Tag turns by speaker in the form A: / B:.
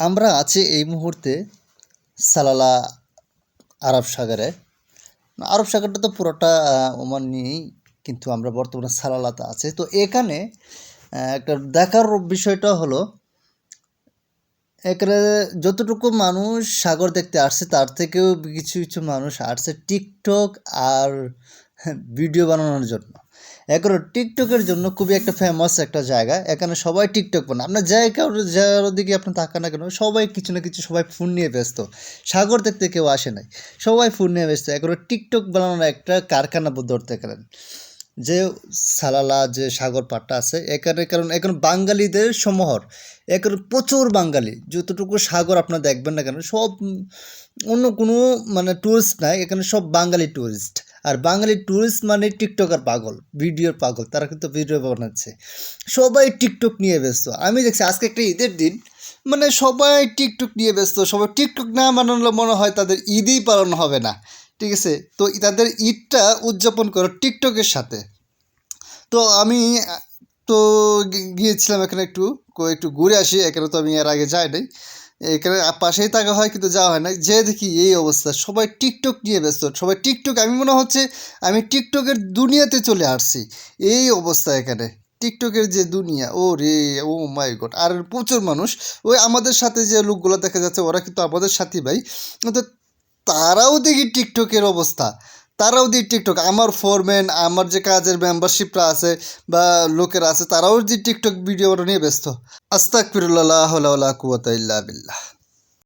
A: আমরা আছি এই মুহূর্তে সালালা আরব সাগরে। আরব সাগরটা তো পুরোটা ওমান নিয়েই কিন্তু আমরা বর্তমানে সালালাতে আছি। তো এখানে একটা দেখার বিষয়টা হলো, এখানে যতটুকু মানুষ সাগর দেখতে আসছে, তার থেকেও কিছু কিছু মানুষ আসছে টিকটক আর ভিডিও বানানোর জন্য। এখন টিকটকের জন্য খুবই একটা ফেমাস একটা জায়গা। এখানে সবাই টিকটক বানায়। আপনার যাই কারোর যার দিকে আপনি তাকান না কেন, সবাই কিছু না কিছু সবাই ফোন নিয়ে ব্যস্ত। সাগর দেখতে কেউ আসে নাই। সবাই ফোন নিয়ে ব্যস্ত। এখন টিকটক বানানোর একটা কারখানা ধরতে গেলেন। যে সালালা, যে সাগর পাটটা আছে, এখানে কারণ এখন বাঙালিদের সমহর। এখন প্রচুর বাঙালি। যতটুকু সাগর আপনার দেখবেন না কেন, সব অন্য কোনো মানে টুরিস্ট নাই। এখানে সব বাঙালি টুরিস্ট আর বাঙালি টুরিস্ট মানে টিকটকার পাগল ভিডিওর পাগল, তারা কিন্তু ভিডিও বানাচ্ছে। সবাই টিকটক নিয়ে ব্যস্ত। আমি দেখছি আজকে একটা ঈদের দিন মানে সবাই টিকটক নিয়ে ব্যস্ত, সবাই টিকটক না বানালে মনে হয় তাদের ঈদই পালন হবে না, ঠিক আছে? তো তাদের ঈদটা উদযাপন করো টিকটকের সাথে। তো আমি, তো গিয়েছিলাম এখানে একটু একটু ঘুরে আসি, এখানে তো আমি এর আগে যাই নাই। এখানে পাশেই থাকা হয় কিন্তু যাওয়া হয় না। যে দেখি এই অবস্থা, সবাই টিকটক নিয়ে ব্যস্ত। সবাই টিকটক, আমি মনে হচ্ছে আমি টিকটকের দুনিয়াতে চলে আসছি। এই অবস্থা এখানে, টিকটকের যে দুনিয়া ও রে ও মাই গড। আর প্রচুর মানুষ, ওই আমাদের সাথে যে লোকগুলো দেখা যাচ্ছে, ওরা কিন্তু আমাদের সাথী ভাই। তো তারাও দেখি টিকটকের অবস্থা। তারাও দিয়ে টিকটক আমার ফোরম্যান আমার যে কাজের মেম্বারশিপরা আছে বা লোকের আছে, তারাও যে টিকটক ভিডিও নিয়ে ব্যস্ত। আস্তাক ফিরুল্লাহ কুয়াত বিল্লাহ।